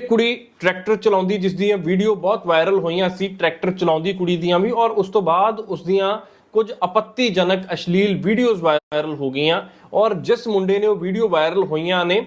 ਕੁੜੀ ਟਰੈਕਟਰ ਚਲਾਉਂਦੀ, ਜਿਸ ਦੀਆਂ ਵੀਡੀਓ ਬਹੁਤ ਵਾਇਰਲ ਹੋਈਆਂ ਸੀ ਟਰੈਕਟਰ ਚਲਾਉਂਦੀ ਕੁੜੀ ਦੀਆਂ ਵੀ, ਔਰ ਉਸ ਤੋਂ ਬਾਅਦ ਉਸ ਦੀਆਂ ਕੁਝ ਆਪੱਤੀਜਨਕ ਅਸ਼ਲੀਲ ਵੀਡੀਓਜ਼ ਵਾਇਰਲ ਹੋ ਗਈਆਂ, ਔਰ ਜਿਸ ਮੁੰਡੇ ਨੇ ਉਹ ਵੀਡੀਓ ਵਾਇਰਲ ਹੋਈਆਂ ਨੇ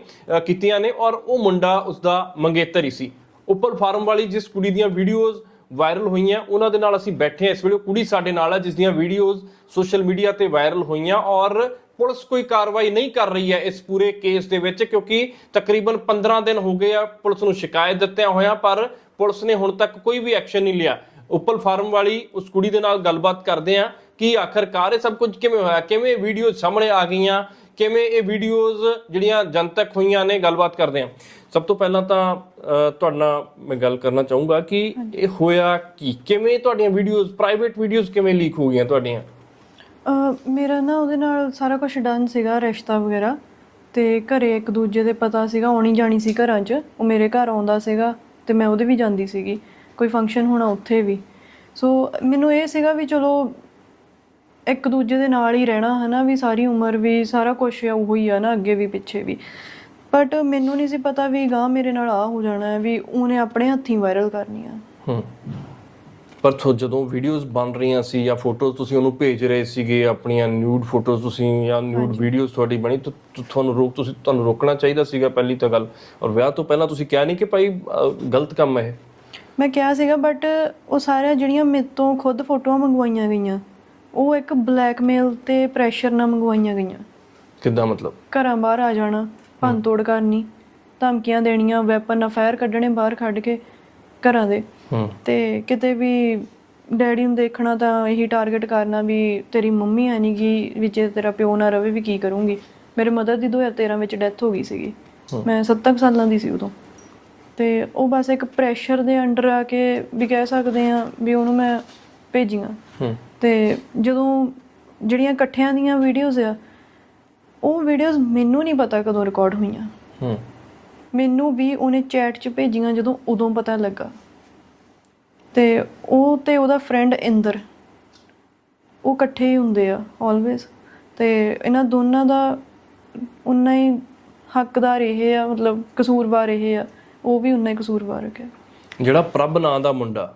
ਕੀਤੀਆਂ ਨੇ, ਔਰ ਉਹ ਮੁੰਡਾ ਉਸ ਦਾ ਮੰਗੇਤਰ ਹੀ ਸੀ। ਉੱਪਰ ਫਾਰਮ ਵਾਲੀ ਜਿਸ ਕੁੜੀ ਦੀਆਂ ਵੀਡੀਓਜ਼ ਵਾਇਰਲ ਹੋਈਆਂ, ਉਹਨਾਂ ਦੇ ਨਾਲ ਅਸੀਂ ਬੈਠੇ ਹਾਂ। ਇਸ ਵੇਲੇ ਕੁੜੀ ਸਾਡੇ ਨਾਲ ਹੈ, ਜਿਸ ਦੀਆਂ ਵੀਡੀਓਜ਼ ਸੋਸ਼ਲ ਮੀਡੀਆ ਤੇ ਵਾਇਰਲ ਹੋਈਆਂ, ਔਰ ਪੁਲਿਸ ਕੋਈ ਕਾਰਵਾਈ ਨਹੀਂ ਕਰ ਰਹੀ ਹੈ ਇਸ ਪੂਰੇ ਕੇਸ ਦੇ ਵਿੱਚ ਕਿਉਂਕਿ ਤਕਰੀਬਨ 15 ਦਿਨ ਹੋ ਗਏ ਆ ਪੁਲਿਸ ਨੂੰ ਸ਼ਿਕਾਇਤ ਦਿੱਤਿਆਂ ਹੋਇਆਂ ਪਰ ਪੁਲਿਸ ਨੇ ਹੁਣ ਤੱਕ ਕੋਈ ਵੀ ਐਕਸ਼ਨ ਨਹੀਂ ਲਿਆ। ਉੱਪਲ ਫਾਰਮ ਵਾਲੀ ਉਸ ਕੁੜੀ ਦੇ ਨਾਲ ਗੱਲਬਾਤ ਕਰਦੇ ਆ ਕਿ ਆਖਰਕਾਰ ਇਹ ਸਭ ਕੁਝ ਕਿਵੇਂ ਹੋਇਆ? ਕਿਵੇਂ ਵੀਡੀਓ ਸਾਹਮਣੇ ਆ ਗਈਆਂ? ਕਿਵੇਂ ਇਹ ਵੀਡੀਓਜ਼ ਜਿਹੜੀਆਂ ਜਨਤਕ ਹੋਈਆਂ ਨੇ ਗੱਲਬਾਤ ਕਰਦੇ ਆ? ਸਭ ਤੋਂ ਪਹਿਲਾਂ ਤਾਂ ਤੁਹਾਡੇ ਨਾਲ ਮੈਂ ਗੱਲ ਕਰਨਾ ਚਾਹੂੰਗਾ ਕਿ ਇਹ ਹੋਇਆ ਕੀ? ਕਿਵੇਂ ਤੁਹਾਡੀਆਂ ਵੀਡੀਓਜ਼ ਪ੍ਰਾਈਵੇਟ ਵੀਡੀਓਜ਼ ਕਿਵੇਂ ਲੀਕ ਹੋ ਗਈਆਂ ਤੁਹਾਡੀਆਂ? ਅਹ, ਮੇਰਾ ਨਾ ਉਹਦੇ ਨਾਲ ਸਾਰਾ ਕੁਝ ਡਨ ਸੀਗਾ, ਰਿਸ਼ਤਾ ਵਗੈਰਾ। ਤੇ ਘਰੇ ਇੱਕ ਦੂਜੇ ਦੇ ਪਤਾ ਸੀਗਾ, ਆਉਣੀ ਜਾਣੀ ਸੀ ਘਰਾਂ 'ਚ। ਉਹ ਮੇਰੇ ਘਰ ਆਉਂਦਾ ਸੀਗਾ ਤੇ ਮੈਂ ਉਹਦੇ ਵੀ ਜਾਂਦੀ ਸੀਗੀ। ਕੋਈ ਫੰਕਸ਼ਨ ਹੋਣਾ ਉੱਥੇ ਵੀ। ਸੋ ਮੈਨੂੰ ਇਹ ਸੀਗਾ ਵੀ ਚਲੋ, ਇੱਕ ਦੂਜੇ ਦੇ ਨਾਲ ਹੀ ਰਹਿਣਾ, ਹਨਾ, ਵੀ ਸਾਰੀ ਉਮਰ ਵੀ, ਸਾਰਾ ਕੁਝ ਉਹ ਹੀ ਆ ਨਾ, ਅੱਗੇ ਵੀ, ਪਿੱਛੇ ਵੀ। ਬਟ ਮੈਨੂੰ ਨਹੀਂ ਸੀ ਪਤਾ ਵੀ ਗਾਂ ਮੇਰੇ ਨਾਲ ਆ ਹੋ ਜਾਣਾ ਹੈ ਵੀ ਉਹਨੇ ਆਪਣੇ ਹੱਥੀਂ ਵਾਇਰਲ ਕਰਨੀ ਆ ਹੂੰ। ਪਰ ਥੋ ਜਦੋਂ ਵੀਡੀਓਜ਼ ਬਣ ਰਹੀਆਂ ਸੀ ਜਾਂ ਫੋਟੋਜ਼ ਤੁਸੀਂ ਉਹਨੂੰ ਭੇਜ ਰਹੇ ਸੀਗੇ ਆਪਣੀਆਂ ਨਿਊਡ ਫੋਟੋਜ਼ ਤੁਸੀਂ ਜਾਂ ਨਿਊਡ ਵੀਡੀਓਜ਼ ਤੁਹਾਡੀ ਬਣੀ ਤਾਂ ਤੁਹਾਨੂੰ ਰੋਕ ਤੁਸੀਂ ਤੁਹਾਨੂੰ ਰੋਕਣਾ ਚਾਹੀਦਾ ਸੀਗਾ ਪਹਿਲੀ ਤਾਂ ਗੱਲ। ਔਰ ਵਿਆਹ ਤੋਂ ਪਹਿਲਾਂ ਤੁਸੀਂ ਕਿਹਾ ਨਹੀਂ ਕਿ ਭਾਈ ਗਲਤ ਕੰਮ ਹੈ ਮੈਂ ਕਿਹਾ ਸੀਗਾ ਬਟ ਉਹ ਸਾਰੀਆਂ ਜਿਹੜੀਆਂ ਮੇਰੇ ਤੋਂ ਖੁਦ ਫੋਟੋਆਂ ਮੰਗਵਾਈਆਂ ਗਈਆਂ ਉਹ ਇੱਕ ਬਲੈਕਮੇਲ ਤੇ ਪ੍ਰੈਸ਼ਰ ਨਾਲ ਮੰਗਵਾਈਆਂ ਗਈਆਂ। ਕਿੱਦਾਂ ਮਤਲਬ? ਘਰਾਂ ਬਾਹਰ ਆ ਜਾਣਾ ਭੰਨ ਤੋੜ ਕਰਨੀ ਧਮਕੀਆਂ ਦੇਣੀਆਂ ਵੈਪਨ ਅਫਾਇਰ ਕੱਢਣੇ ਬਾਹਰ ਕੱਢ ਕੇ ਘਰਾਂ ਦੇ। ਤੇ ਕਿਤੇ ਵੀ ਡੈਡੀ ਨੂੰ ਦੇਖਣਾ ਤਾਂ ਇਹੀ ਟਾਰਗੇਟ ਕਰਨਾ ਵੀ ਤੇਰੀ ਮੰਮੀ ਹੈ ਨੀ ਗੀ ਵਿੱਚ ਤੇਰਾ ਪਿਓ ਨਾ ਰਵੇ ਵੀ ਕੀ ਕਰੂੰਗੀ। ਮੇਰੇ ਮਦਰ ਦੀ 2013 ਵਿੱਚ ਡੈਥ ਹੋ ਗਈ ਸੀਗੀ। ਮੈਂ 70 ਸਾਲਾਂ ਦੀ ਸੀ ਉਦੋਂ। ਤੇ ਉਹ ਬਸ ਇੱਕ ਪ੍ਰੈਸ਼ਰ ਦੇ ਅੰਡਰ ਆ ਕੇ ਵੀ ਕਹਿ ਸਕਦੇ ਆ ਵੀ ਉਹਨੂੰ ਮੈਂ ਭੇਜੀਆਂ। ਤੇ ਜਦੋਂ ਜਿਹੜੀਆਂ ਇਕੱਠਿਆਂ ਦੀਆਂ ਵੀਡੀਓਜ਼ ਆ ਉਹ ਵੀਡੀਓਜ਼ ਮੈਨੂੰ ਨਹੀਂ ਪਤਾ ਕਦੋਂ ਰਿਕਾਰਡ ਹੋਈਆਂ। ਮੈਨੂੰ ਵੀ ਉਹਨੇ ਚੈਟ 'ਚ ਭੇਜੀਆਂ ਜਦੋਂ ਉਦੋਂ ਪਤਾ ਲੱਗਾ। ਤੇ ਉਹ ਤੇ ਉਹਦਾ ਫਰੈਂਡ ਇੰਦਰ। ਉਹ ਇਕੱਠੇ ਹੀ ਹੁੰਦੇ ਆ ਆਲਵੇਸ ਤੇ ਇਹਨਾਂ ਦੋਨਾਂ ਦਾ ਉਨਾ ਹੀ ਹੱਕਦਾਰ ਇਹ ਆ, ਮਤਲਬ ਕਸੂਰਵਾਰ ਇਹ ਆ। ਉਹ ਵੀ ਉਨਾ ਹੀ ਕਸੂਰਵਾਰ ਹੈ ਜਿਹੜਾ ਪ੍ਰਭ ਨਾਂ ਦਾ ਮੁੰਡਾ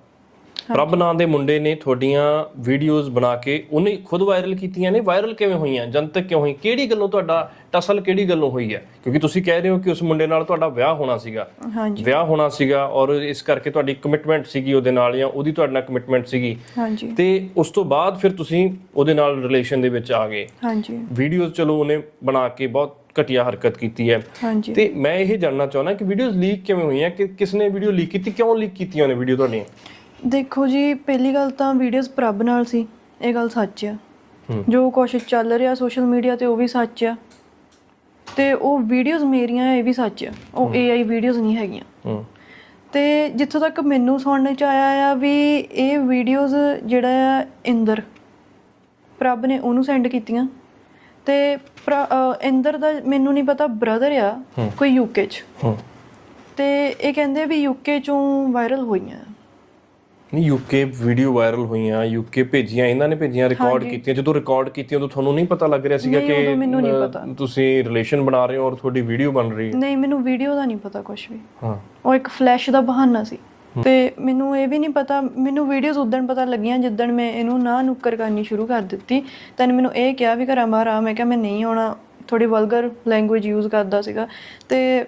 ਪ੍ਰਭ ਨਾਂ ਦੇ ਮੁੰਡੇ ਨੇ ਤੁਹਾਡੀਆਂ ਵੀਡੀਓਜ਼ ਬਣਾ ਕੇ ਉਹਨੇ ਖੁਦ ਵਾਇਰਲ ਕੀਤੀਆਂ ਨੇ। ਵਾਇਰਲ ਕਿਵੇਂ ਹੋਈਆਂ? ਜਨਤਕ ਕਿਉਂ ਹੋਈ? ਕਿਹੜੀ ਗੱਲੋਂ ਤੁਹਾਡਾ ਟਸਲ ਕਿਹੜੀ ਗੱਲੋਂ ਹੋਈ ਹੈ? ਕਿਉਂਕਿ ਤੁਸੀਂ ਕਹਿ ਰਹੇ ਹੋ ਕਿ ਉਸ ਮੁੰਡੇ ਨਾਲ ਤੁਹਾਡਾ ਵਿਆਹ ਹੋਣਾ ਸੀਗਾ। ਹਾਂਜੀ। ਵਿਆਹ ਹੋਣਾ ਸੀਗਾ ਔਰ ਇਸ ਕਰਕੇ ਤੁਹਾਡੀ ਕਮਿਟਮੈਂਟ ਸੀਗੀ ਉਹਦੇ ਨਾਲ ਜਾਂ ਉਹਦੀ ਤੁਹਾਡੇ ਨਾਲ ਕਮਿਟਮੈਂਟ ਸੀਗੀ। ਹਾਂਜੀ। ਤੇ ਉਸ ਤੋਂ ਬਾਅਦ ਫਿਰ ਤੁਸੀਂ ਉਹਦੇ ਨਾਲ ਰਿਲੇਸ਼ਨ ਦੇ ਵਿੱਚ ਆ ਗਏ। ਹਾਂਜੀ। ਵੀਡੀਓਜ਼ ਚਲੋ ਉਹਨੇ ਬਣਾ ਕੇ ਬਹੁਤ ਘਟੀਆ ਹਰਕਤ ਕੀਤੀ ਹੈ। ਤੇ ਮੈਂ ਇਹ ਜਾਣਨਾ ਚਾਹੁੰਦਾ ਕਿ ਵੀਡੀਓਜ਼ ਲੀਕ ਕਿਵੇਂ ਹੋਈਆਂ? ਕਿ ਕਿਸ ਨੇ ਵੀਡੀਓ ਲੀਕ ਕੀਤੀ? ਕਿਉਂ ਲੀਕ ਕੀਤੀਆਂ ਉਹਨੇ ਵੀਡੀਓ ਤੁਹਾਡੀਆਂ? ਦੇਖੋ ਜੀ ਪਹਿਲੀ ਗੱਲ ਤਾਂ ਵੀਡੀਓਜ਼ ਪ੍ਰਭ ਨਾਲ ਸੀ ਇਹ ਗੱਲ ਸੱਚ ਆ। ਹੂੰ। ਜੋ ਕੁਛ ਚੱਲ ਰਿਹਾ ਸੋਸ਼ਲ ਮੀਡੀਆ ਤੇ ਉਹ ਵੀ ਸੱਚ ਆ। ਤੇ ਉਹ ਵੀਡੀਓਜ਼ ਮੇਰੀਆਂ ਇਹ ਵੀ ਸੱਚ ਆ। ਉਹ AI ਵੀਡੀਓਜ਼ ਨਹੀਂ ਹੈਗੀਆਂ। ਹੂੰ। ਤੇ ਜਿੱਥੋਂ ਤੱਕ ਮੈਨੂੰ ਸੁਣਨ ਚ ਆਇਆ ਆ ਵੀ ਇਹ ਵੀਡੀਓਜ਼ ਜਿਹੜਾ ਆ ਇੰਦਰ ਪ੍ਰਭ ਨੇ ਉਹਨੂੰ ਸੈਂਡ ਕੀਤੀਆਂ। ਤੇ ਪ੍ਰ- ਇੰਦਰ ਦਾ ਮੈਨੂੰ ਨਹੀਂ ਪਤਾ ਬ੍ਰਦਰ ਆ ਕੋਈ ਯੂਕੇ ਚ। ਹੂੰ। ਤੇ ਇਹ ਕਹਿੰਦੇ ਵੀ ਯੂਕੇ ਚੋਂ ਵਾਇਰਲ ਹੋਈਆਂ। ਨਹੀਂ ਯੂਕੇ ਵੀਡੀਓ ਵਾਇਰਲ ਹੋਈਆਂ ਯੂਕੇ ਭੇਜੀਆਂ ਇਹਨਾਂ ਨੇ ਭੇਜੀਆਂ ਰਿਕਾਰਡ ਕੀਤੀਆਂ ਜਦੋਂ ਰਿਕਾਰਡ ਕੀਤੀਆਂ ਉਦੋਂ ਤੁਹਾਨੂੰ ਨਹੀਂ ਪਤਾ ਲੱਗ ਰਿਹਾ ਸੀਗਾ ਕਿ। ਤੁਸੀਂ ਰਿਲੇਸ਼ਨ ਬਣਾ ਰਹੇ ਹੋ ਔਰ ਤੁਹਾਡੀ ਵੀਡੀਓ ਬਣ ਰਹੀ ਹੈ। ਨਹੀਂ ਮੈਨੂੰ ਵੀਡੀਓ ਦਾ ਨਹੀਂ ਪਤਾ ਕੁਝ ਵੀ। ਹਾਂ। ਉਹ ਇੱਕ ਫਲੈਸ਼ ਦਾ ਬਹਾਨਾ ਸੀ। ਤੇ ਮੈਨੂੰ ਇਹ ਵੀ ਨਹੀਂ ਪਤਾ ਮੈਨੂੰ ਵੀਡੀਓਜ਼ ਉਦੋਂ ਪਤਾ ਲੱਗੀਆਂ ਜਿੱਦਣ ਮੈਂ ਇਹਨੂੰ ਨਾ ਨੁੱਕਰ ਕਰਨੀ ਸ਼ੁਰੂ ਕਰ ਦਿੱਤੀ। ਤਾਂ ਮੈਨੂੰ ਇਹ ਕਿਹਾ ਵੀ ਘਰਾਂ ਬਾਹਰ ਆ ਮੈਂ ਕਿਹਾ ਮੈਂ ਨਹੀਂ ਆਉਣਾ। ਥੋੜੀ ਵਲਗਰ ਲੈਂਗੁਏਜ ਯੂਜ਼ ਕਰਦਾ ਸੀਗਾ। ਤੇ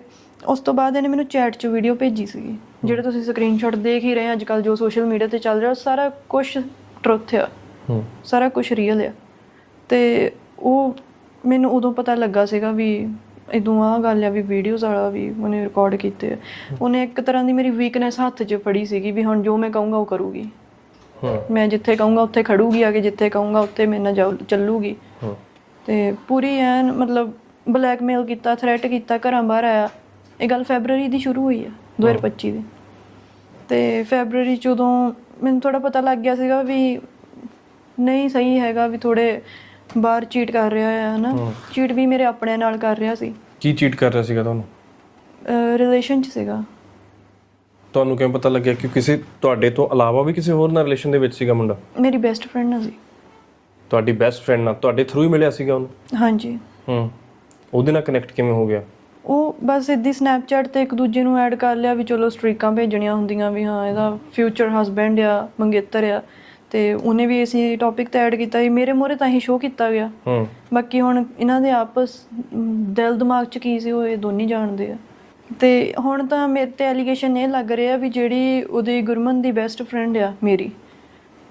ਉਸ ਤੋਂ ਬਾਅਦ ਇਹਨੇ ਮੈਨੂੰ ਚੈਟ 'ਚ ਵੀਡੀਓ ਭੇਜੀ ਸੀਗੀ। ਜਿਹੜੇ ਤੁਸੀਂ ਸਕਰੀਨਸ਼ਾਟ ਦੇਖ ਹੀ ਰਹੇ ਅੱਜ ਕੱਲ ਜੋ ਸੋਸ਼ਲ ਮੀਡੀਆ ਤੇ ਚੱਲ ਰਿਹਾ ਸਾਰਾ ਕੁਝ ਟਰੁੱਥ ਆ। ਹੂੰ। ਸਾਰਾ ਕੁਝ ਰੀਅਲ ਆ। ਤੇ ਉਹ ਮੈਨੂੰ ਉਦੋਂ ਪਤਾ ਲੱਗਾ ਸੀਗਾ ਵੀ ਇਦੋਂ ਆ ਗੱਲ ਆ ਵੀ ਵੀਡੀਓਜ਼ ਵਾਲਾ ਵੀ ਉਹਨੇ ਰਿਕਾਰਡ ਕੀਤੇ ਉਹਨੇ ਇੱਕ ਤਰ੍ਹਾਂ ਦੀ ਮੇਰੀ ਵੀਕਨੈਸ ਹੱਥ 'ਚ ਫੜੀ ਸੀਗੀ ਵੀ ਹੁਣ ਜੋ ਮੈਂ ਕਹੂੰਗਾ ਉਹ ਕਰੂਗੀ। ਹੂੰ। ਮੈਂ ਜਿੱਥੇ ਕਹੂੰਗਾ ਉੱਥੇ ਖੜੂਗੀ ਆ ਕੇ ਜਿੱਥੇ ਕਹੂੰਗਾ ਉੱਥੇ ਮੇਰੇ ਨਾਲ ਚੱਲੂਗੀ। ਹੂੰ। ਤੇ ਪੂਰੀ ਐਨ ਮਤਲਬ ਬਲੈਕਮੇਲ ਕੀਤਾ ਥ੍ਰੈਟ ਕੀਤਾ ਘਰਾਂ ਬਾਹਰ ਆਇਆ। ਇਹ ਗੱਲ ਫੈਬਰੂਅਰੀ ਦੀ ਸ਼ੁਰੂ ਹੋਈ ਆ। 2025 ਦੀ ਤੇ ਫੈਬਰੂਅਰੀ ਚ ਉਦੋਂ ਮੈਨੂੰ ਥੋੜਾ ਪਤਾ ਲੱਗ ਗਿਆ ਸੀਗਾ ਵੀ ਨਹੀਂ ਸਹੀ ਹੈਗਾ ਵੀ ਥੋੜੇ ਬਾਹਰ ਚੀਟ ਕਰ ਰਿਹਾ ਹੈ ਹਨਾ। ਚੀਟ ਵੀ ਮੇਰੇ ਆਪਣੇ ਨਾਲ ਕਰ ਰਿਹਾ ਸੀ। ਕੀ ਚੀਟ ਕਰ ਰਿਹਾ ਸੀਗਾ ਤੁਹਾਨੂੰ? ਰਿਲੇਸ਼ਨ ਚ ਸੀਗਾ। ਤੁਹਾਨੂੰ ਕਿਵੇਂ ਪਤਾ ਲੱਗਿਆ ਕਿ ਕਿਸੇ ਤੁਹਾਡੇ ਤੋਂ ਇਲਾਵਾ ਵੀ ਕਿਸੇ ਹੋਰ ਨਾਲ ਰਿਲੇਸ਼ਨ ਦੇ ਵਿੱਚ ਸੀਗਾ ਮੁੰਡਾ? ਮੇਰੀ ਬੈਸਟ ਫਰੈਂਡ ਨਾ ਸੀ। ਤੁਹਾਡੀ ਬੈਸਟ ਫਰੈਂਡ ਨਾਲ ਤੁਹਾਡੇ ਥਰੂ ਹੀ ਮਿਲਿਆ ਸੀਗਾ ਉਹਨੂੰ? ਹਾਂਜੀ। ਹੂੰ। ਉਹਦੇ ਨਾਲ ਕਨੈਕਟ ਕਿਵੇਂ ਹੋ ਗਿਆ? ਉਹ ਬਸ ਇਦਾਂ ਸਨੈਪਚੈਟ ਤੇ ਇੱਕ ਦੂਜੇ ਨੂੰ ਐਡ ਕਰ ਲਿਆ ਵੀ ਚਲੋ ਸਟ੍ਰੀਕਾਂ ਭੇਜਣੀਆਂ ਹੁੰਦੀਆਂ ਵੀ ਹਾਂ ਇਹਦਾ ਫਿਊਚਰ ਹਸਬੈਂਡ ਆ ਮੰਗੇਤਰ ਆ। ਤੇ ਉਹਨੇ ਵੀ ਇਸੇ ਟੌਪਿਕ ਤੇ ਐਡ ਕੀਤਾ ਸੀ। ਮੇਰੇ ਮੂਹਰੇ ਤਾਂ ਹੀ ਸ਼ੋਅ ਕੀਤਾ ਗਿਆ। ਹੂੰ। ਬਾਕੀ ਹੁਣ ਇਹਨਾਂ ਦੇ ਆਪਸ ਦਿਲ ਦਿਮਾਗ 'ਚ ਕੀ ਸੀ ਉਹ ਇਹ ਦੋਨੇ ਜਾਣਦੇ ਆ। ਤੇ ਹੁਣ ਤਾਂ ਮੇਰੇ ਤੇ ਐਲੀਗੇਸ਼ਨ ਇਹ ਲੱਗ ਰਿਹਾ ਵੀ ਜਿਹੜੀ ਉਹਦੀ ਗੁਰਮਨ ਦੀ ਬੈਸਟ ਫਰੈਂਡ ਆ ਮੇਰੀ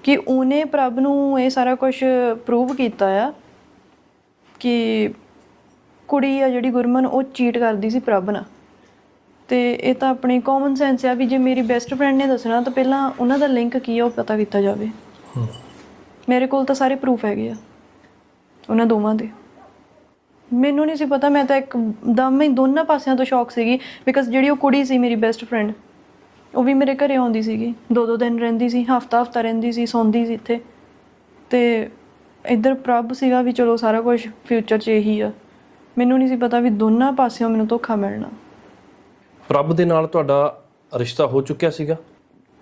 ਕਿ ਉਹਨੇ ਪ੍ਰਭ ਨੂੰ ਇਹ ਸਾਰਾ ਕੁਝ ਪ੍ਰੂਵ ਕੀਤਾ ਆ ਕਿ ਕੁੜੀ ਆ ਜਿਹੜੀ ਗੁਰਮਨ ਉਹ ਚੀਟ ਕਰਦੀ ਸੀ ਪ੍ਰਭ ਨਾਲ। ਤੇ ਇਹ ਤਾਂ ਆਪਣੀ ਕਾਮਨ ਸੈਂਸ ਆ ਵੀ ਜੇ ਮੇਰੀ ਬੈਸਟ ਫਰੈਂਡ ਨੇ ਦੱਸਣਾ ਤਾਂ ਪਹਿਲਾਂ ਉਹਨਾਂ ਦਾ ਲਿੰਕ ਕੀ ਆ ਉਹ ਪਤਾ ਕੀਤਾ ਜਾਵੇ। ਮੇਰੇ ਕੋਲ ਤਾਂ ਸਾਰੇ ਪ੍ਰੂਫ ਹੈਗੇ ਆ ਉਹਨਾਂ ਦੋਵਾਂ ਦੇ। ਮੈਨੂੰ ਨਹੀਂ ਸੀ ਪਤਾ ਮੈਂ ਤਾਂ ਇੱਕ ਦਮ ਹੀ ਦੋਨਾਂ ਪਾਸਿਆਂ ਤੋਂ ਸ਼ੌਕ ਸੀਗੀ ਬਿਕਾਜ਼ ਜਿਹੜੀ ਉਹ ਕੁੜੀ ਸੀ ਮੇਰੀ ਬੈਸਟ ਫਰੈਂਡ ਉਹ ਵੀ ਮੇਰੇ ਘਰੇ ਆਉਂਦੀ ਸੀਗੀ। ਦੋ ਦੋ ਦਿਨ ਰਹਿੰਦੀ ਸੀ ਹਫਤਾ ਹਫਤਾ ਰਹਿੰਦੀ ਸੀ ਸੌਂਦੀ ਸੀ ਇੱਥੇ। ਤੇ ਇੱਧਰ ਪ੍ਰਭ ਸੀਗਾ ਵੀ ਚਲੋ ਸਾਰਾ ਕੁਝ ਫਿਊਚਰ 'ਚ ਇਹੀ ਆ। ਮੈਨੂੰ ਨਹੀਂ ਸੀ ਪਤਾ ਵੀ ਦੋਨਾਂ ਪਾਸਿਓਂ ਮੈਨੂੰ ਧੋਖਾ ਮਿਲਣਾ। ਪ੍ਰਭ ਦੇ ਨਾਲ ਤੁਹਾਡਾ ਰਿਸ਼ਤਾ ਹੋ ਚੁੱਕਿਆ ਸੀਗਾ?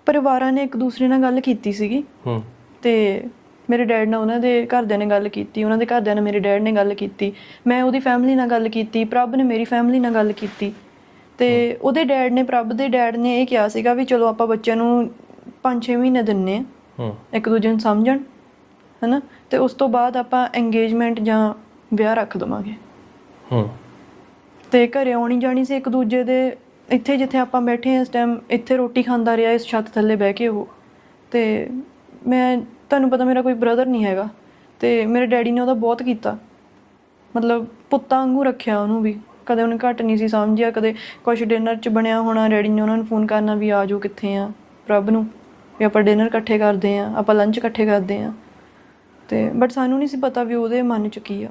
ਪਰਿਵਾਰਾਂ ਨੇ ਇੱਕ ਦੂਸਰੇ ਨਾਲ ਗੱਲ ਕੀਤੀ ਸੀਗੀ। ਹੂੰ। ਤੇ ਮੇਰੇ ਡੈਡ ਨਾਲ ਉਹਨਾਂ ਦੇ ਘਰਦਿਆਂ ਨੇ ਗੱਲ ਕੀਤੀ ਉਹਨਾਂ ਦੇ ਘਰਦਿਆਂ ਨਾਲ ਮੇਰੇ ਡੈਡ ਨੇ ਗੱਲ ਕੀਤੀ ਮੈਂ ਉਹਦੀ ਫੈਮਿਲੀ ਨਾਲ ਗੱਲ ਕੀਤੀ ਪ੍ਰਭ ਨੇ ਮੇਰੀ ਫੈਮਿਲੀ ਨਾਲ ਗੱਲ ਕੀਤੀ। ਤੇ ਉਹਦੇ ਡੈਡ ਨੇ ਪ੍ਰਭ ਦੇ ਡੈਡ ਨੇ ਇਹ ਕਿਹਾ ਸੀਗਾ ਵੀ ਚਲੋ ਆਪਾਂ ਬੱਚਿਆਂ ਨੂੰ 5-6 ਮਹੀਨੇ ਦਿੰਨੇ ਹੂੰ। ਇੱਕ ਦੂਜੇ ਨੂੰ ਸਮਝਣ ਹਨਾ? ਤੇ ਉਸ ਤੋਂ ਬਾਅਦ ਆਪਾਂ ਇੰਗੇਜਮੈਂਟ ਜਾਂ ਵਿਆਹ ਰੱਖ ਦਵਾਂਗੇ। ਹੂੰ। ਤੇ ਘਰੇ ਆਉਣੀ ਜਾਣੀ ਸੀ ਇੱਕ ਦੂਜੇ ਦੇ, ਇੱਥੇ ਜਿੱਥੇ ਆਪਾਂ ਬੈਠੇ ਹਾਂ ਇਸ ਟਾਈਮ ਇੱਥੇ ਰੋਟੀ ਖਾਂਦਾ ਰਿਹਾ ਇਸ ਛੱਤ ਥੱਲੇ ਬਹਿ ਕੇ ਉਹ। ਤੇ ਮੈਂ, ਤੁਹਾਨੂੰ ਪਤਾ ਮੇਰਾ ਕੋਈ ਬ੍ਰਦਰ ਨਹੀਂ ਹੈਗਾ। ਤੇ ਮੇਰੇ ਡੈਡੀ ਨੇ ਉਹਦਾ ਬਹੁਤ ਕੀਤਾ। ਮਤਲਬ ਪੁੱਤਾਂ ਵਾਂਗੂ ਰੱਖਿਆ ਉਹਨੂੰ ਵੀ। ਕਦੇ ਉਹਨੇ ਘੱਟ ਨਹੀਂ ਸੀ ਸਮਝਿਆ, ਕਦੇ ਕੁਝ ਡਿਨਰ 'ਚ ਬਣਿਆ ਹੋਣਾ, ਡੈਡੀ ਨੇ ਉਹਨਾਂ ਨੂੰ ਫੋਨ ਕਰਨਾ ਵੀ ਆ ਜਾਓ ਕਿੱਥੇ ਆ, ਪ੍ਰਭ ਨੂੰ। ਵੀ ਆਪਾਂ ਡਿਨਰ ਇਕੱਠੇ ਕਰਦੇ ਆ ਆਪਾਂ ਲੰਚ ਇਕੱਠੇ ਕਰਦੇ ਆ ਤੇ ਬਟ ਸਾਨੂੰ ਨਹੀਂ ਸੀ ਪਤਾ ਵੀ ਉਹਦੇ ਮਨ 'ਚ ਕੀ ਆ।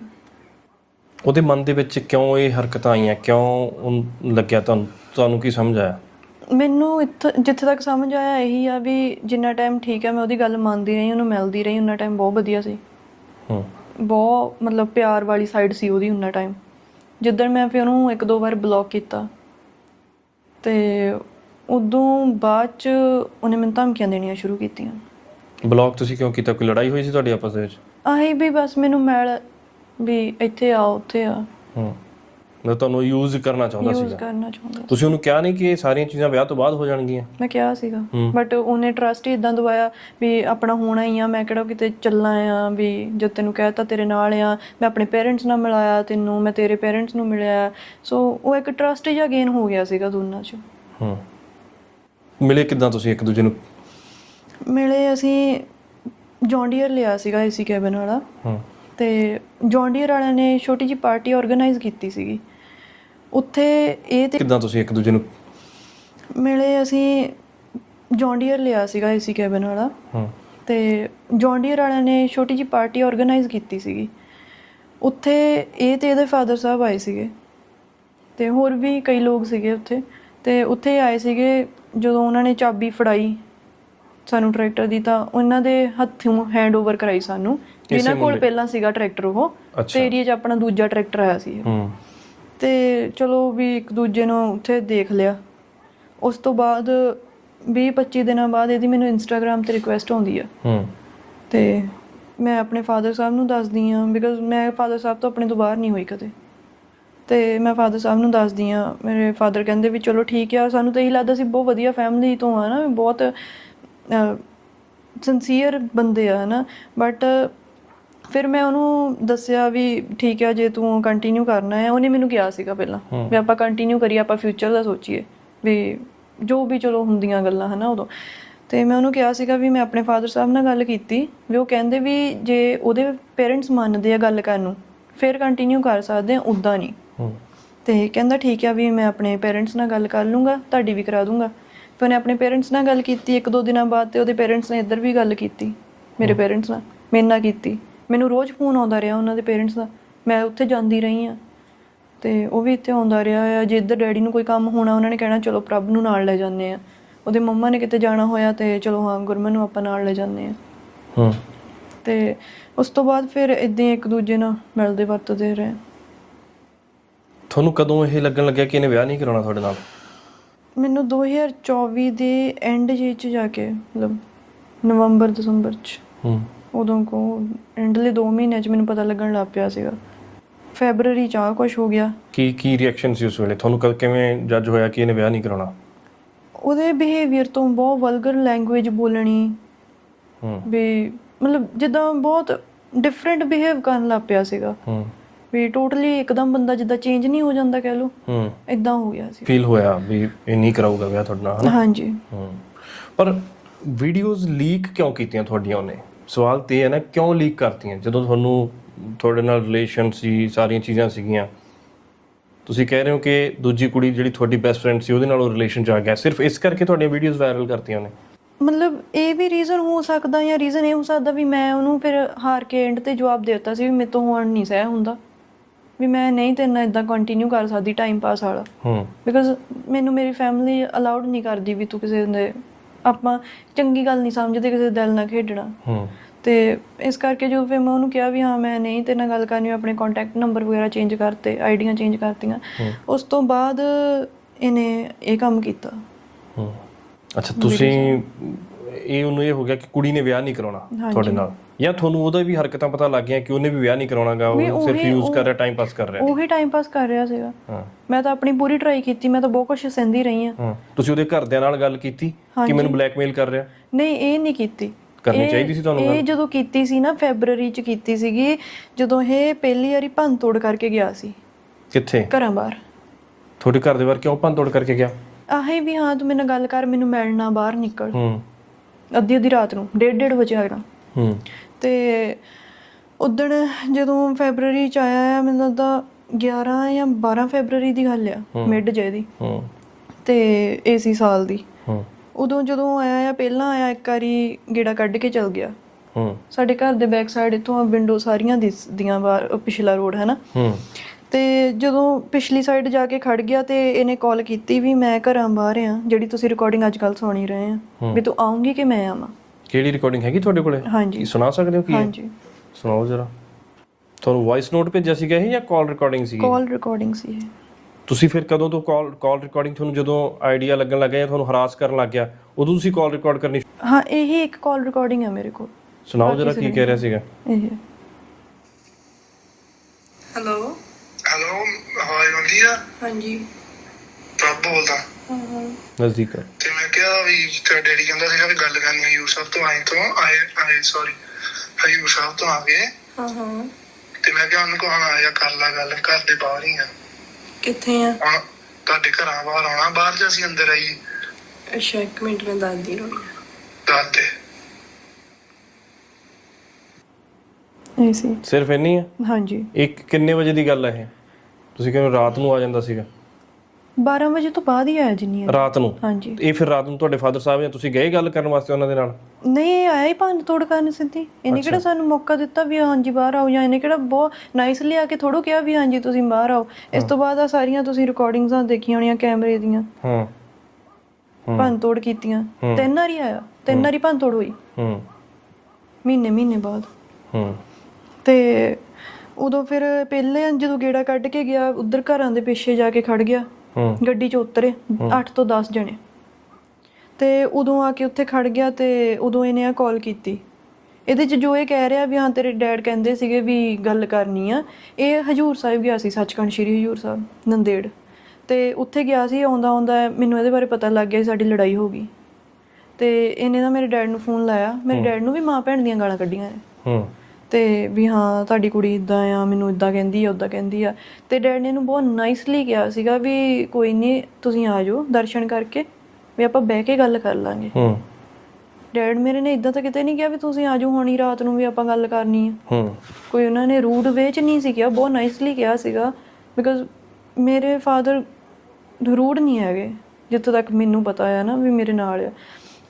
ਉਹਦੇ ਮਨ ਦੇ ਵਿੱਚ ਕਿਉਂ ਇਹ ਹਰਕਤਾਂ ਆਈਆਂ? ਕਿਉਂ ਉਹਨੂੰ ਲੱਗਿਆ ਤੁਹਾਨੂੰ? ਤੁਹਾਨੂੰ ਕੀ ਸਮਝ ਆਇਆ? ਮੈਨੂੰ ਇੱਥ ਜਿੱਥੇ ਤੱਕ ਸਮਝ ਆਇਆ ਇਹੀ ਆ ਵੀ ਜਿੰਨਾ ਟਾਈਮ ਠੀਕ ਹੈ ਮੈਂ ਉਹਦੀ ਗੱਲ ਮੰਨਦੀ ਰਹੀ ਉਹਨੂੰ ਮਿਲਦੀ ਰਹੀ ਉਹਨਾਂ ਟਾਈਮ ਬਹੁਤ ਵਧੀਆ ਸੀ। ਹੂੰ। ਬਹੁਤ ਮਤਲਬ ਪਿਆਰ ਵਾਲੀ ਸਾਈਡ ਸੀ ਉਹਦੀ ਉਹਨਾਂ ਟਾਈਮ ਜਿੱਦਣ ਮੈਂ ਫਿਰ ਉਹਨੂੰ ਇੱਕ ਦੋ ਵਾਰ ਬਲੌਕ ਕੀਤਾ ਤੇ ਉਦੋਂ ਬਾਅਦ ਚ ਉਹਨੇ ਮੈਨੂੰ ਧਮਕੀਆਂ ਦੇਣੀਆਂ ਸ਼ੁਰੂ ਕੀਤੀਆਂ। ਬਲੌਗ ਤੁਸੀਂ ਕਿਉਂ ਕੀਤਾ? ਕੋਈ ਲੜਾਈ ਹੋਈ ਸੀ ਤੁਹਾਡੀ ਆਪਸ ਵਿੱਚ? ਆਹੀ ਵੀ ਬਸ ਮੈਨੂੰ ਮੈਲ ਵੀ ਇੱਥੇ ਆ ਉੱਥੇ ਆ। ਹੂੰ। ਮੈਂ ਤੁਹਾਨੂੰ ਯੂਜ਼ ਕਰਨਾ ਚਾਹੁੰਦਾ ਯੂਜ਼ ਸੀਗਾ। ਕਰਨਾ ਚਾਹੁੰਦਾ ਤੁਸੀਂ ਉਹਨੂੰ ਕਿਹਾ ਨਹੀਂ ਕਿ ਇਹ ਸਾਰੀਆਂ ਚੀਜ਼ਾਂ ਵਿਆਹ ਤੋਂ ਬਾਅਦ ਹੋ ਜਾਣਗੀਆਂ? ਮੈਂ ਕਿਹਾ ਸੀਗਾ। ਹੂੰ। ਬਟ ਉਹਨੇ ਟਰਸਟ ਹੀ ਇਦਾਂ ਦਵਾਇਆ ਵੀ ਆਪਣਾ ਹੋਣਾ ਹੀ ਆ ਮੈਂ ਕਿਹੜਾ ਕਿਤੇ ਚੱਲਣਾ ਆ ਵੀ ਜਦ ਤੈਨੂੰ ਕਹਿਤਾ ਤੇਰੇ ਨਾਲ ਆ ਮੈਂ ਆਪਣੇ ਪੇਰੈਂਟਸ ਨਾਲ ਮਿਲਾਇਆ ਤੈਨੂੰ ਮੈਂ ਤੇਰੇ ਪੇਰੈਂਟਸ ਨੂੰ ਮਿਲਿਆ। ਸੋ ਉਹ ਇੱਕ ਟਰਸਟ ਜਿਹਾ ਗੇਨ ਹੋ ਗਿਆ ਸੀਗਾ ਦੋਨਾਂ 'ਚ। ਹੂੰ। ਮਿਲੇ ਕਿਦਾਂ ਤੁਸੀਂ ਇੱਕ ਦੂਜੇ ਨੂੰ? ਮਿਲੇ ਅਸੀਂ ਜੌਂਡੀਅਰ ਲਿਆ ਸੀਗਾ ਏਸੀ ਕੈਬਨ ਵਾਲਾ। ਹੂੰ। ਤੇ ਜੌਂਡੀਅਰ ਵਾਲਿਆਂ ਨੇ ਛੋਟੀ ਜਿਹੀ ਪਾਰਟੀ ਆਰਗੇਨਾਈਜ਼ ਕੀਤੀ ਸੀਗੀ। ਉੱਥੇ ਇਹ ਤੇ ਕਿਦਾਂ ਤੁਸੀਂ ਇੱਕ ਦੂਜੇ ਨੂੰ ਮਿਲੇ ਅਸੀਂ ਜੌਂਡੀਅਰ ਲਿਆ ਸੀਗਾ ਏਸੀ ਕੈਬਨ ਵਾਲਾ। ਹੂੰ। ਤੇ ਜੌਂਡੀਅਰ ਵਾਲਿਆਂ ਨੇ ਛੋਟੀ ਜਿਹੀ ਪਾਰਟੀ ਆਰਗੇਨਾਈਜ਼ ਕੀਤੀ ਸੀਗੀ। ਉੱਥੇ ਇਹ ਤੇ ਇਹਦੇ ਫਾਦਰ ਸਾਹਿਬ ਆਏ ਸੀਗੇ। ਤੇ ਹੋਰ ਵੀ ਕਈ ਲੋਕ ਸੀਗੇ ਉੱਥੇ। ਤੇ ਉੱਥੇ ਆਏ ਸੀਗੇ ਜਦੋਂ ਉਹਨਾਂ ਨੇ ਚਾਬੀ ਫੜਾਈ ਸਾਨੂੰ ਟਰੈਕਟਰ ਦੀ ਤਾਂ ਉਹਨਾਂ ਦੇ ਹੱਥੋਂ ਹੈਂਡਓਵਰ ਕਰਾਈ ਸਾਨੂੰ। ਜਿਨ੍ਹਾਂ ਕੋਲ ਪਹਿਲਾਂ ਸੀਗਾ ਟਰੈਕਟਰ ਉਹ। ਤੇ ਏਰੀਆ 'ਚ ਆਪਣਾ ਦੂਜਾ ਟਰੈਕਟਰ ਆਇਆ ਸੀ। ਹੂੰ। ਤੇ ਚਲੋ ਵੀ ਇੱਕ ਦੂਜੇ ਨੂੰ ਉੱਥੇ ਦੇਖ ਲਿਆ। ਉਸ ਤੋਂ ਬਾਅਦ 20 25 ਦਿਨਾਂ ਬਾਅਦ ਇਹਦੀ ਮੈਨੂੰ ਇੰਸਟਾਗ੍ਰam ਤੇ ਰਿਕੁਐਸਟ ਆਉਂਦੀ ਆ। ਹੂੰ। ਤੇ ਮੈਂ ਆਪਣੇ ਫਾਦਰ ਸਾਹਿਬ ਨੂੰ ਦੱਸਦੀ ਆ ਬਿਕਾਜ਼ ਮੈਂ ਫਾਦਰ ਸਾਹਿਬ ਤੋਂ ਆਪਣੇ ਤੋਂ ਬਾਹਰ ਨਹੀਂ ਹੋਈ ਕਦੇ। ਤੇ ਮੈਂ ਫਾਦਰ ਸਾਹਿਬ ਨੂੰ ਦੱਸਦੀ ਆ ਮੇਰੇ ਫਾਦਰ ਕਹਿੰਦੇ ਵੀ ਚਲੋ ਠੀਕ ਆ ਸਾਨੂੰ ਤਾਂ ਇਹੀ ਲੱਗਦਾ ਸੀ ਬਹੁਤ ਵਧੀਆ ਫੈਮਿਲੀ ਤੋਂ ਆ ਨਾ ਬਹੁਤ ਸਿੰਸੀਅਰ ਬੰਦੇ ਆ ਹਨਾ। ਬਟ ਫਿਰ ਮੈਂ ਉਹਨੂੰ ਦੱਸਿਆ ਵੀ ਠੀਕ ਆ ਜੇ ਤੂੰ ਕੰਟੀਨਿਊ ਕਰਨਾ ਹੈ ਉਹਨੇ ਮੈਨੂੰ ਕਿਹਾ ਸੀਗਾ ਪਹਿਲਾਂ ਹੂੰ। ਵੀ ਆਪਾਂ ਕੰਟੀਨਿਊ ਕਰੀਏ ਆਪਾਂ ਫਿਊਚਰ ਦਾ ਸੋਚੀਏ ਵੀ ਜੋ ਵੀ ਚਲੋ ਹੁੰਦੀਆਂ ਗੱਲਾਂ ਹਨਾ ਉਦੋਂ। ਤੇ ਮੈਂ ਉਹਨੂੰ ਕਿਹਾ ਸੀਗਾ ਵੀ ਮੈਂ ਆਪਣੇ ਫਾਦਰ ਸਾਹਿਬ ਨਾਲ ਗੱਲ ਕੀਤੀ ਵੀ ਉਹ ਕਹਿੰਦੇ ਵੀ ਜੇ ਉਹਦੇ ਪੇਰੈਂਟਸ ਮੰਨਦੇ ਆ ਗੱਲ ਕਰਨ ਨੂੰ ਫਿਰ ਕੰਟੀਨਿਊ ਕਰ ਸਕਦੇ ਆ ਉਦਾਂ ਨਹੀਂ। ਹੂੰ। ਤੇ ਕਹਿੰਦਾ ਠੀਕ ਆ ਵੀ ਮੈਂ ਆਪਣੇ ਪੇਰੈਂਟਸ ਨਾਲ ਗੱਲ ਕਰ ਲੂੰਗਾ ਤੁਹਾਡੀ ਵੀ ਕਰਾ ਦੂੰਗਾ। ਫਿਰ ਉਹਨੇ ਆਪਣੇ ਪੇਰੈਂਟਸ ਨਾਲ ਗੱਲ ਕੀਤੀ ਇੱਕ ਦੋ ਦਿਨਾਂ ਬਾਅਦ ਤੇ ਉਹਦੇ ਪੇਰੈਂਟਸ ਨੇ ਇੱਧਰ ਵੀ ਗੱਲ ਕੀਤੀ ਮੇਰੇ ਪੇਰੈਂਟਸ ਨਾਲ ਮੇਰੇ ਨਾਲ ਕੀਤੀ। ਮੈਨੂੰ ਰੋਜ਼ ਫੋਨ ਆਉਂਦਾ ਰਿਹਾ ਉਹਨਾਂ ਦੇ ਪੇਰੈਂਟਸ ਦਾ। ਮੈਂ ਉੱਥੇ ਜਾਂਦੀ ਰਹੀ ਆ ਤੇ ਉਹ ਵੀ ਇੱਥੇ ਆਉਂਦਾ ਰਿਹਾ ਆ। ਜੇ ਇੱਧਰ ਡੈਡੀ ਨੂੰ ਕੋਈ ਕੰਮ ਹੋਣਾ ਉਹਨਾਂ ਨੇ ਕਹਿਣਾ ਚਲੋ ਪ੍ਰਭ ਨੂੰ ਨਾਲ ਲੈ ਜਾਂਦੇ ਆ ਉਹਦੇ ਮੰਮਾ ਨੇ ਕਿਤੇ ਜਾਣਾ ਹੋਇਆ ਤੇ ਚਲੋ ਹਾਂ ਗੁਰਮਨ ਨੂੰ ਆਪਾਂ ਨਾਲ ਲੈ ਜਾਂਦੇ ਆ ਹੂੰ। ਤੇ ਉਸ ਤੋਂ ਬਾਅਦ ਫਿਰ ਇਦਾਂ ਇੱਕ ਦੂਜੇ ਨਾਲ ਮਿਲਦੇ ਵਰਤਦੇ ਰਹੇ। ਤੁਹਾਨੂੰ ਕਦੋਂ ਇਹ ਲੱਗਣ ਲੱਗਿਆ ਕਿ ਇਹਨੇ ਵਿਆਹ ਨਹੀਂ ਕਰਾਉਣਾ ਤੁਹਾਡੇ ਨਾਲ? ਮੈਨੂੰ 2024 ਦੇ ਐਂਡ ਜੇ ਚ ਜਾ ਕੇ ਮਤਲਬ ਨਵੰਬਰ ਦਸੰਬਰ ਚ। ਹੂੰ। ਉਦੋਂ ਕੋ ਐਂਡਲੇ 2 ਮਹੀਨਿਆਂ ਚ ਮੈਨੂੰ ਪਤਾ ਲੱਗਣ ਲੱਗ ਪਿਆ ਸੀਗਾ। ਫੈਬਰਰੀ ਚ ਆ ਕੁਝ ਹੋ ਗਿਆ। ਕੀ ਕੀ ਰਿਐਕਸ਼ਨ ਸੀ ਉਸ ਵੇਲੇ? ਤੁਹਾਨੂੰ ਕਦ ਕਿਵੇਂ ਜੱਜ ਹੋਇਆ ਕਿ ਇਹਨੇ ਵਿਆਹ ਨਹੀਂ ਕਰਾਉਣਾ? ਉਹਦੇ ਬਿਹੇਵੀਅਰ ਤੋਂ ਬਹੁਤ ਵਲਗਰ ਲੈਂਗੁਏਜ ਬੋਲਣੀ। ਹੂੰ। ਵੀ ਮਤਲਬ ਜਿੱਦਾਂ ਬਹੁਤ ਡਿਫਰੈਂਟ ਬਿਹੇਵ ਕਰਨ ਲੱਗ ਪਿਆ ਸੀਗਾ। ਹੂੰ। ਵੀ ਟੋਟਲੀ ਇੱਕਦਮ ਬੰਦਾ ਜਿੱਦਾਂ ਚੇਂਜ ਨਹੀਂ ਹੋ ਜਾਂਦਾ ਕਹਿ ਲਓ। ਹੂੰ। ਇਦਾਂ ਹੋ ਗਿਆ ਸੀ। ਫੀਲ ਹੋਇਆ ਵੀ ਇਹ ਨਹੀਂ ਕਰਾਊਗਾ ਵਿਆਹ ਤੁਹਾਡੇ ਹਨਾ? ਹਾਂਜੀ। ਹੂੰ। ਪਰ ਵੀਡੀਓਜ਼ ਲੀਕ ਕਿਉਂ ਕੀਤੀਆਂ ਤੁਹਾਡੀਆਂ ਉਹਨੇ? ਸਵਾਲ ਤੇ ਹੈ ਨਾ ਕਿਉਂ ਲੀਕ ਕਰਤੀਆਂ? ਜਦੋਂ ਤੁਹਾਨੂੰ ਤੁਹਾਡੇ ਨਾਲ ਰਿਲੇਸ਼ਨ ਸੀ ਸਾਰੀਆਂ ਚੀਜ਼ਾਂ ਸੀਗੀਆਂ ਤੁਸੀਂ ਕਹਿ ਰਹੇ ਹੋ ਕਿ ਦੂਜੀ ਕੁੜੀ ਜਿਹੜੀ ਤੁਹਾਡੀ ਬੈਸਟ ਫਰੈਂਡ ਸੀ ਉਹਦੇ ਨਾਲ ਉਹ ਰਿਲੇਸ਼ਨ ਚ ਆ ਗਿਆ। ਸਿਰਫ ਇਸ ਕਰਕੇ ਤੁਹਾਡੀਆਂ ਵੀਡੀਓਜ਼ ਵਾਇਰਲ ਕਰਤੀਆਂ ਨੇ ਮਤਲਬ ਇਹ ਵੀ ਰੀਜ਼ਨ ਹੋ ਸਕਦਾ ਜਾਂ ਰੀਜ਼ਨ ਇਹ ਹੋ ਸਕਦਾ ਵੀ ਮੈਂ ਉਹਨੂੰ ਫਿਰ ਹਾਰ ਕੇ ਐਂਡ ਤੇ ਜਵਾਬ ਦੇ ਦਿੱਤਾ ਸੀ ਵੀ ਮੇਰੇ ਤੋਂ ਹੁਣ ਨਹੀਂ ਸਹਿ ਹੁੰਦਾ। ਵੀ ਮੈਂ ਨਹੀਂ ਤੇਰੇ ਨਾਲ ਇਦਾਂ ਕੰਟੀਨਿਊ ਕਰ ਸਕਦੀ ਟਾਈਮ ਪਾਸ ਵਾਲਾ। ਹੂੰ। ਬਿਕਾਜ਼ ਮੈਨੂੰ ਮੇਰੀ ਫੈਮਿਲੀ ਅਲਾਉਡ ਨਹੀਂ ਕਰਦੀ ਵੀ ਤੂੰ ਕਿਸੇ ਦੇ ਆਪਾਂ ਚੰਗੀ ਗੱਲ ਨਹੀਂ ਸਮਝਦੇ ਕਿਸੇ ਦਿਲ ਨਾਲ ਖੇਡਣਾ। ਹੂੰ। ਤੇ ਇਸ ਕਰਕੇ ਜਦੋਂ ਫਿਰ ਮੈਂ ਉਹਨੂੰ ਕਿਹਾ ਵੀ ਹਾਂ ਮੈਂ ਨਹੀਂ ਤੇਰੇ ਨਾਲ ਗੱਲ ਕਰਨੀ ਮੈਂ ਆਪਣੇ ਕੰਟੈਕਟ ਨੰਬਰ ਵਗੈਰਾ ਚੇਂਜ ਕਰਤੇ ਆਈਡੀਆਂ ਚੇਂਜ ਕਰਤੀਆਂ। ਉਸ ਤੋਂ ਬਾਅਦ ਇਹਨੇ ਇਹ ਕੰਮ ਕੀਤਾ। ਹੂੰ। ਅੱਛਾ ਤੁਸੀਂ ਇਹ ਉਹਨੂੰ ਇਹ ਹੋ ਗਿਆ ਕਿ ਕੁੜੀ ਨੇ ਵਿਆਹ ਨਹੀਂ ਕਰਾਉਣਾ ਤੁਹਾਡੇ ਨਾਲ? ਜਾਂ ਤੁਹਾਨੂੰ ਉਹਦਾ ਵੀ ਹਰਕਤਾਂ ਪਤਾ ਲੱਗ ਗਈਆਂ ਕਿ ਉਹਨੇ ਵੀ ਵਿਆਹ ਨਹੀਂ ਕਰਾਉਣਾਗਾ ਉਹ ਸਿਰਫ ਯੂਜ਼ ਕਰ ਰਿਹਾ ਟਾਈਮ ਪਾਸ ਕਰ ਰਿਹਾ। ਉਹੀ ਟਾਈਮ ਪਾਸ ਕਰ ਰਿਹਾ ਸੀਗਾ। ਹਾਂ। ਮੈਂ ਤਾਂ ਆਪਣੀ ਪੂਰੀ ਟਰਾਈ ਕੀਤੀ ਮੈਂ ਤਾਂ ਬਹੁਤ ਕੁਝ ਸਹਿੰਦੀ ਰਹੀ ਹਾਂ। ਤੁਸੀਂ ਉਹਦੇ ਘਰਦਿਆਂ ਨਾਲ ਗੱਲ ਕੀਤੀ ਕਿ ਮੈਨੂੰ ਬਲੈਕਮੇਲ ਕਰ ਰਿਹਾ? ਨਹੀਂ ਇਹ ਨਹੀਂ ਕੀਤੀ। ਕਰਨੀ ਚਾਹੀਦੀ ਸੀ ਤੁਹਾਨੂੰ ਇਹ ਜਦੋਂ ਕੀਤੀ ਸੀ ਨਾ ਫੈਬਰੂਅਰੀ ਚ ਕੀਤੀ ਸੀਗੀ ਜਦੋਂ ਇਹ ਪਹਿਲੀ ਵਾਰੀ ਭੰਨ ਤੋੜ ਕਰਕੇ ਗਿਆ ਸੀ। ਕਿੱਥੇ? ਘਰਾਂ ਬਾਹਰ। ਤੁਹਾਡੇ ਘਰ ਦੇ ਬਾਹਰ ਕਿਉਂ ਭੰਨ ਤੋੜ ਕਰਕੇ ਗਿਆ? ਆਹੇ ਵੀ ਹਾਂ ਤੂੰ ਮੇਰੇ ਨਾਲ ਗੱਲ ਕਰ ਮੈਨੂੰ ਮਿਲਣਾ ਬਾਹਰ ਨਿਕਲ। ਹੂੰ। ਅੱਧੀ ਅੱਧੀ ਰਾਤ ਨੂੰ ਡੇਢ ਡੇਢ ਵਜੇ ਆਇਆ ਹੂੰ। ਤੇ ਉਦਣ ਜਦੋਂ ਫੈਬਰੂਅਰੀ ਚ ਆਇਆ ਆ ਮੈਨੂੰ ਲੱਗਦਾ 11 ਜਾਂ 12 ਫੈਬਰੂਅਰੀ ਦੀ ਗੱਲ ਆ ਮਿਡ ਜੇ ਦੀ। ਹੂੰ। ਤੇ ਏਸੀ ਸਾਲ ਦੀ। ਹੂੰ। ਉਦੋਂ ਜਦੋਂ ਆਇਆ ਆ ਪਹਿਲਾਂ ਆਇਆ ਇੱਕ ਵਾਰੀ ਗੇੜਾ ਕੱਢ ਕੇ ਚਲ ਗਿਆ। ਹੂੰ। ਸਾਡੇ ਘਰ ਦੇ ਬੈਕ ਸਾਈਡ ਇਥੋਂ ਵਿੰਡੋ ਸਾਰੀਆਂ ਦਿਸਦੀਆਂ ਬਾਹਰ ਪਿਛਲਾ ਰੋਡ ਹੈ ਨਾ ਹੂੰ। ਤੇ ਜਦੋਂ ਪਿਛਲੀ ਸਾਈਡ ਜਾ ਕੇ ਖੜ ਗਿਆ ਤੇ ਇਹਨੇ ਕਾਲ ਕੀਤੀ ਵੀ ਮੈਂ ਘਰਾਂ ਬਾਹਰ ਆ ਜਿਹੜੀ ਤੁਸੀਂ ਰਿਕਾਰਡਿੰਗ ਅੱਜ ਕੱਲ ਸੁਣੀ ਰਹੇ ਆ ਵੀ ਤੂੰ ਆਉਂਗੀ ਕਿ ਮੈਂ ਆਵਾਂ? ਕਿਹੜੀ ਰਿਕਾਰਡਿੰਗ ਹੈਗੀ ਤੁਹਾਡੇ ਕੋਲੇ? ਹਾਂਜੀ। ਕੀ ਸੁਣਾ ਸਕਦੇ ਹੋ ਕੀ ਹੈ? ਹਾਂਜੀ। ਸੁਣਾਓ ਜਰਾ। ਤੁਹਾਨੂੰ ਵੌਇਸ ਨੋਟ ਭੇਜਿਆ ਸੀਗਾ ਇਹ ਜਾਂ ਕਾਲ ਰਿਕਾਰਡਿੰਗ ਸੀਗੀ? ਕਾਲ ਰਿਕਾਰਡਿੰਗ ਸੀ ਇਹ। ਤੁਸੀਂ ਫਿਰ ਕਦੋਂ ਤੋਂ ਕਾਲ ਕਾਲ ਰਿਕਾਰਡਿੰਗ ਤੁਹਾਨੂੰ ਜਦੋਂ ਆਈਡੀਆ ਲੱਗਣ ਲੱਗਾ ਜਾਂ ਤੁਹਾਨੂੰ ਹਰਾਸ ਕਰਨ ਲੱਗ ਗਿਆ ਉਦੋਂ ਤੁਸੀਂ ਕਾਲ ਰਿਕਾਰਡ ਕਰਨੀ ਹਾਂ ਇਹੀ ਇੱਕ ਕਾਲ ਰਿਕਾਰਡਿੰਗ ਹੈ ਮੇਰੇ ਕੋਲ। ਸੁਣਾਓ ਜਰਾ ਕੀ ਕਹਿ ਰਿਹਾ ਸੀਗਾ। ਇਹ ਹੈਲੋ ਹੈਲੋ ਆਵਾਜ਼ ਆਉਂਦੀ ਆ? ਹਾਂਜੀ। ਪ੍ਰਭ ਬੋਲਦਾ। ਹਾਂ ਹਾਂ। ਨਜ਼ਦੀਕ ਕਰ ਤੇ ਵੀ ਤੇਰਾ ਡੈਡੀ ਕਹਿੰਦਾ ਸੀਗਾ ਵੀ ਗੱਲ ਕਰਨੀ ਹਯੂਰ ਸਾਹਿਬ ਤੋਂ ਆਏ ਤੋਂ ਆਏ ਆਏ ਸੌਰੀ ਹਯੂਰ ਸਾਹਿਬ ਤੋਂ ਆ ਗਏ। ਹਾਂ ਹਾਂ। ਤੇ ਮੈਂ ਕਿਹਾ ਉਹਨੂੰ ਕਹਣਾ ਆਇਆ ਕਰ ਲਾ ਗੱਲ ਘਰ ਦੇ ਬਾਹਰ ਹੀ ਆ। ਕਿੱਥੇ ਆ? ਹੁਣ ਤੁਹਾਡੇ ਘਰਾਂ ਬਾਹਰ ਆਉਣਾ ਬਾਹਰ ਜਾਂ ਅਸੀਂ ਅੰਦਰ ਆਈਏ। ਅੱਛਾ ਇੱਕ ਮਿੰਟ ਮੈਂ ਦੱਸਦੀ ਰਹੀ ਦੱਸ ਦੇ। ਇਹ ਸੀ। ਸਿਰਫ ਇੰਨੀ ਹੈ ਹਾਂਜੀ। ਇੱਕ ਕਿੰਨੇ ਵਜੇ ਦੀ ਗੱਲ ਹੈ ਇਹ? ਤੁਸੀਂ ਕਹਿੰਦੇ ਹੋ ਰਾਤ ਨੂੰ ਆ ਜਾਂਦਾ ਸੀਗਾ। 12 ਵਜੇ ਤੋਂ ਬਾਅਦ ਹੀ ਆਇਆ ਜਿੰਨੀ ਰਾਤ ਨੂੰ? ਹਾਂਜੀ। ਇਹ ਫਿਰ ਰਾਤ ਨੂੰ ਤੁਹਾਡੇ ਫਾਦਰ ਸਾਹਿਬ ਜਾਂ ਤੁਸੀਂ ਗਏ ਗੱਲ ਕਰਨ ਵਾਸਤੇ ਉਹਨਾਂ ਦੇ ਨਾਲ? ਨਹੀਂ ਇਹ ਆਇਆ ਹੀ ਭੰਨ ਤੋੜ ਕਰਨ ਸਿੱਧੀ। ਇਹਨੇ ਕਿਹੜਾ ਸਾਨੂੰ ਮੌਕਾ ਦਿੱਤਾ ਵੀ ਹਾਂਜੀ ਬਾਹਰ ਆਓ ਜਾਂ ਇਹਨੇ ਕਿਹੜਾ ਬਹੁਤ ਨਾਈਸਲੀ ਆ ਕੇ ਥੋੜੋ ਕਿਹਾ ਵੀ ਹਾਂਜੀ ਤੁਸੀਂ ਬਾਹਰ ਆਓ। ਇਸ ਤੋਂ ਬਾਅਦ ਆ ਸਾਰੀਆਂ ਤੁਸੀਂ ਰਿਕਾਰਡਿੰਗਸਾਂ ਦੇਖੀਆਂ ਹੋਣੀਆਂ ਕੈਮਰੇ ਦੀਆਂ। ਹੂੰ। ਭੰਨ ਤੋੜ ਕੀਤੀਆਂ। ਤਿੰਨ ਵਾਰੀ ਆਇਆ। ਤਿੰਨ ਵਾਰੀ ਭੰਨ ਤੋੜ ਹੋਈ। ਹੂੰ। ਮਹੀਨੇ ਮਹੀਨੇ ਬਾਅਦ। ਹੂੰ। ਤੇ ਉਦੋਂ ਫਿਰ ਪਹਿਲੇ ਜਦੋਂ ਗੇੜਾ ਕੱਢ ਕੇ ਗਿਆ ਉਧਰ ਘਰਾਂ ਦੇ ਪਿੱਛੇ ਜਾ ਕੇ ਖੜ ਗਿਆ। ਗੱਡੀ 'ਚ ਉਤਰੇ 8 ਤੋਂ 10 ਜਣੇ। ਤੇ ਉਦੋਂ ਆ ਕੇ ਉੱਥੇ ਖੜ ਗਿਆ ਤੇ ਉਦੋਂ ਇਹਨੇ ਆ ਕਾਲ ਕੀਤੀ। ਇਹਦੇ 'ਚ ਜੋ ਇਹ ਕਹਿ ਰਿਹਾ ਵੀ ਹਾਂ ਤੇਰੇ ਡੈਡ ਕਹਿੰਦੇ ਸੀਗੇ ਵੀ ਗੱਲ ਕਰਨੀ ਆ ਇਹ ਹਜੂਰ ਸਾਹਿਬ ਗਿਆ ਸੀ ਸੱਚਖੰਡ ਸ੍ਰੀ ਹਜੂਰ ਸਾਹਿਬ ਨੰਦੇੜ। ਤੇ ਉੱਥੇ ਗਿਆ ਸੀ ਆਉਂਦਾ ਆਉਂਦਾ ਮੈਨੂੰ ਇਹਦੇ ਬਾਰੇ ਪਤਾ ਲੱਗ ਗਿਆ ਸਾਡੀ ਲੜਾਈ ਹੋ ਗਈ। ਤੇ ਇਹਨੇ ਨਾ ਮੇਰੇ ਡੈਡ ਨੂੰ ਫੋਨ ਲਾਇਆ। ਮੇਰੇ ਡੈਡ ਨੂੰ ਵੀ ਮਾਂ ਭੈਣ ਦੀਆਂ ਗਾਲਾਂ ਕੱਢੀਆਂ ਨੇ। ਹੂੰ। ਤੇ ਵੀ ਹਾਂ ਤੁਹਾਡੀ ਕੁੜੀ ਇਦਾਂ ਆ ਮੈਨੂੰ ਇਦਾਂ ਕਹਿੰਦੀ ਆ ਉਦਾਂ ਕਹਿੰਦੀ ਆ। ਤੇ ਡੈਡ ਨੇ ਇਹਨੂੰ ਬਹੁਤ ਨਾਈਸਲੀ ਕਿਹਾ ਸੀਗਾ ਵੀ ਕੋਈ ਨਹੀਂ ਤੁਸੀਂ ਆ ਜਾਓ ਦਰਸ਼ਨ ਕਰਕੇ ਵੀ ਆਪਾਂ ਬਹਿ ਕੇ ਗੱਲ ਕਰ ਲਾਂਗੇ। ਹੂੰ। ਡੈਡ ਮੇਰੇ ਨੇ ਇਦਾਂ ਤਾਂ ਕਿਤੇ ਨਹੀਂ ਕਿਹਾ ਵੀ ਤੁਸੀਂ ਆ ਜਾਓ ਹੁਣੀ ਰਾਤ ਨੂੰ ਵੀ ਆਪਾਂ ਗੱਲ ਕਰਨੀ ਆ। ਹੂੰ। ਕੋਈ ਉਹਨਾਂ ਨੇ ਰੂਡ ਵੇ ਚ ਨਹੀਂ ਸੀ ਕਿਹਾ ਬਹੁਤ ਨਾਈਸਲੀ ਕਿਹਾ ਸੀਗਾ ਬਿਕਾਜ਼ ਮੇਰੇ ਫਾਦਰ ਰੂਡ ਨਹੀਂ ਹੈਗੇ ਜਿੱਥੋਂ ਤੱਕ ਮੈਨੂੰ ਪਤਾ ਆ ਨਾ ਵੀ ਮੇਰੇ ਨਾਲ ਆ।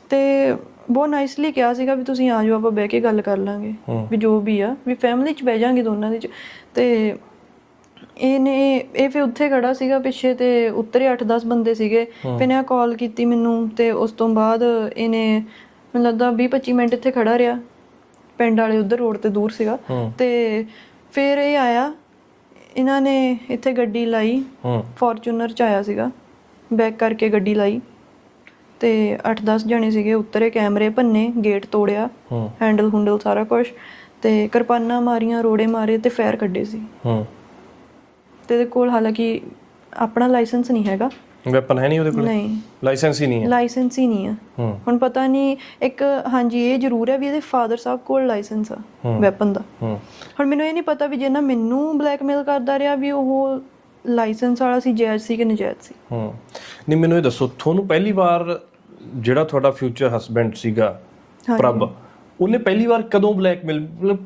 ਤੇ ਬਹੁਤ ਨਾਈਸਲੀ ਕਿਹਾ ਸੀਗਾ ਵੀ ਤੁਸੀਂ ਆ ਜਾਓ ਆਪਾਂ ਬਹਿ ਕੇ ਗੱਲ ਕਰ ਲਾਂਗੇ। ਵੀ ਜੋ ਵੀ ਆ ਵੀ ਫੈਮਿਲੀ ਚ ਬਹਿ ਜਾਾਂਗੇ ਦੋਨਾਂ ਦੇ ਚ। ਤੇ ਇਹਨੇ ਇਹ ਫਿਰ ਉੱਥੇ ਖੜਾ ਸੀਗਾ ਪਿੱਛੇ ਤੇ ਉੱਤਰੇ 8-10 ਬੰਦੇ ਸੀਗੇ। ਫਿਰ ਇਹਨੇ ਕਾਲ ਕੀਤੀ ਮੈਨੂੰ ਤੇ ਉਸ ਤੋਂ ਬਾਅਦ ਇਹਨੇ ਮੈਨੂੰ ਲੱਗਦਾ 20-25 ਮਿੰਟ ਇੱਥੇ ਖੜਾ ਰਿਹਾ। ਪਿੰਡ ਵਾਲੇ ਉਧਰ ਰੋਡ ਤੇ ਦੂਰ ਸੀਗਾ। ਤੇ ਫਿਰ ਇਹ ਆਇਆ ਇਹਨਾਂ ਨੇ ਇੱਥੇ ਗੱਡੀ ਲਾਈ। ਫੋਰਚੂਨਰ ਚ ਆਇਆ ਸੀਗਾ। ਬੈਕ ਕਰਕੇ ਗੱਡੀ ਲਾਈ। ਤੇ 8-10 ਜਣੇ ਸੀਗੇ ਉੱਤਰੇ ਕੈਮਰੇ ਭੰਨੇ ਗੇਟ ਤੋੜਿਆ ਹੈਂਡਲ ਹੁੰਡਲ ਸਾਰਾ ਕੁਝ ਤੇ ਕਿਰਪਾਨਾਂ ਮਾਰੀਆਂ ਰੋੜੇ ਮਾਰੇ ਤੇ ਫਾਇਰ ਕੱਢੇ ਸੀ। ਹੂੰ। ਤੇ ਇਹਦੇ ਕੋਲ ਹਾਲਾਂਕਿ ਆਪਣਾ ਲਾਇਸੈਂਸ ਨਹੀਂ ਹੈਗਾ। ਵੈਪਨ ਹੈ ਨਹੀਂ ਉਹਦੇ ਕੋਲ? ਨਹੀਂ। ਲਾਇਸੈਂਸ ਹੀ ਨਹੀਂ ਹੈ? ਲਾਇਸੈਂਸ ਹੀ ਨਹੀਂ ਹੂੰ। ਹੁਣ ਪਤਾ ਨਹੀਂ ਇੱਕ ਹਾਂਜੀ ਇਹ ਜ਼ਰੂਰ ਹੈ ਵੀ ਇਹਦੇ ਫਾਦਰ ਸਾਹਿਬ ਕੋਲ ਲਾਇਸੈਂਸ ਆ ਵੈਪਨ ਦਾ। ਹੁਣ ਮੈਨੂੰ ਇਹ ਨਹੀਂ ਪਤਾ ਵੀ ਜੇ ਨਾ ਮੈਨੂੰ ਬਲੈਕਮੇਲ ਕਰਦਾ ਰਿਹਾ ਵੀ ਉਹ ਲਾਇਸੈਂਸ ਵਾਲਾ ਸੀ ਜਾਇਜ਼ ਸੀ ਕਿ ਨਜਾਇਜ਼ ਸੀ? ਹੂੰ। ਨਹੀਂ ਮੈਨੂੰ ਇਹ ਦੱਸੋ ਤੁਹਾਨੂੰ ਪਹਿਲੀ ਵਾਰ ਜਿਹੜਾ ਤੁਹਾਡਾ ਫਿਊਚਰ ਹਸਬੈਂਡ ਸੀਗਾ ਪ੍ਰਭ ਉਹਨੇ ਪਹਿਲੀ ਵਾਰ ਕਦੋਂ ਬਲੈਕਮੇਲ ਮਤਲਬ